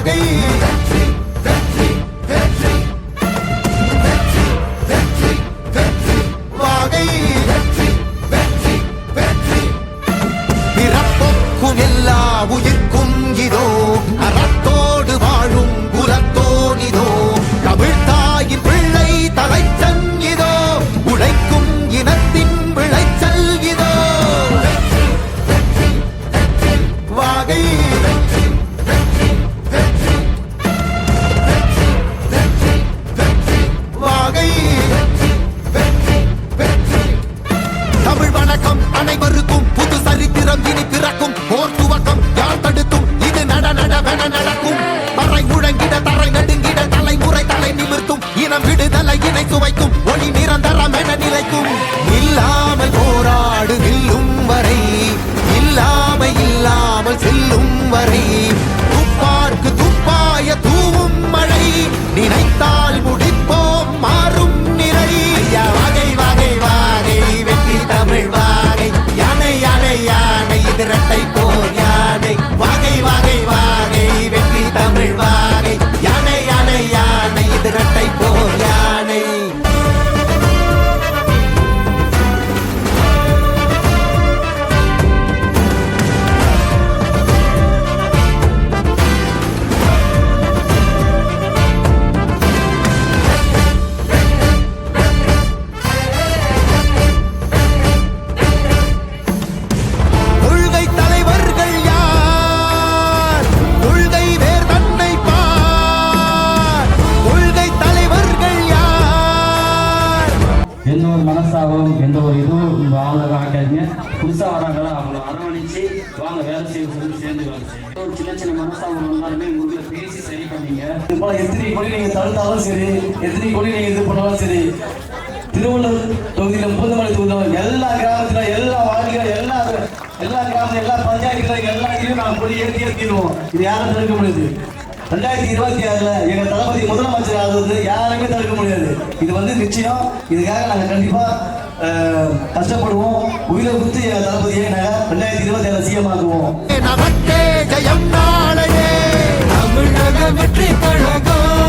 பாதை எல்லா உயிர் இனம் விடுதலை இணை சுவைக்கும். ஒளி நிரந்தரம் என நிலைக்கும். இல்லாமல் போராடு வில்லும் வரை. இல்லாமல் இல்லாமல் செல்லும் வரை. துப்பார்க்கு துப்பாய தூவும் மழை. நினைத்தால் முடிப்போம் மாறும் நிறை. வகை வகை வாகை. வெற்றி தமிழ் வாகை. யானை யானை யானை. இது இரட்டை எந்த ஒரு மனசாகவும் எந்த ஒரு இதுவும் உங்க ஆளுநர் காட்டாதீங்க புதுசாக வராங்களா அவங்கள அரவணைச்சு வாங்க வேலை செய்ய சொல்லி சேர்ந்து வேலை செய்யுங்க. ஒரு சின்ன சின்ன மனசாகவும் இருந்தாலுமே உங்களை பேசி சரி பண்ணீங்க. இது போல எத்தனை கொடி நீங்கள் தடுத்தாலும் சரி எத்தனை கொடி நீங்கள் இது பண்ணாலும் சரி திருவள்ளூர் தொகுதியில் பூந்தமல்லி தொகுதியில் எல்லா கிராமத்தில் எல்லா வாழ்க்கையில் எல்லா எல்லா கிராமத்தில் எல்லா பஞ்சாயத்துல எல்லா இதுலயும் நாங்க கொடி ஏற்றி ஏற்றிடுவோம் இது யாரும் தடுக்க முடியாது. ரெண்டாயிரத்தி இருபத்தி ஆறுல எங்க தளபதி முதலமைச்சர் ஆகுறது யாருமே தடுக்க முடியாது. இது வந்து நிச்சயம். இதுக்காக நாங்க கண்டிப்பா கஷ்டப்படுவோம். உயிரை கொடுத்து எங்க தளபதியை நாங்க ரெண்டாயிரத்தி இருபத்தி ஏழு சிஎம் ஆகுவோம் நமக்கே ஜெயம் நாளையே. தமிழக வெற்றி கழகம்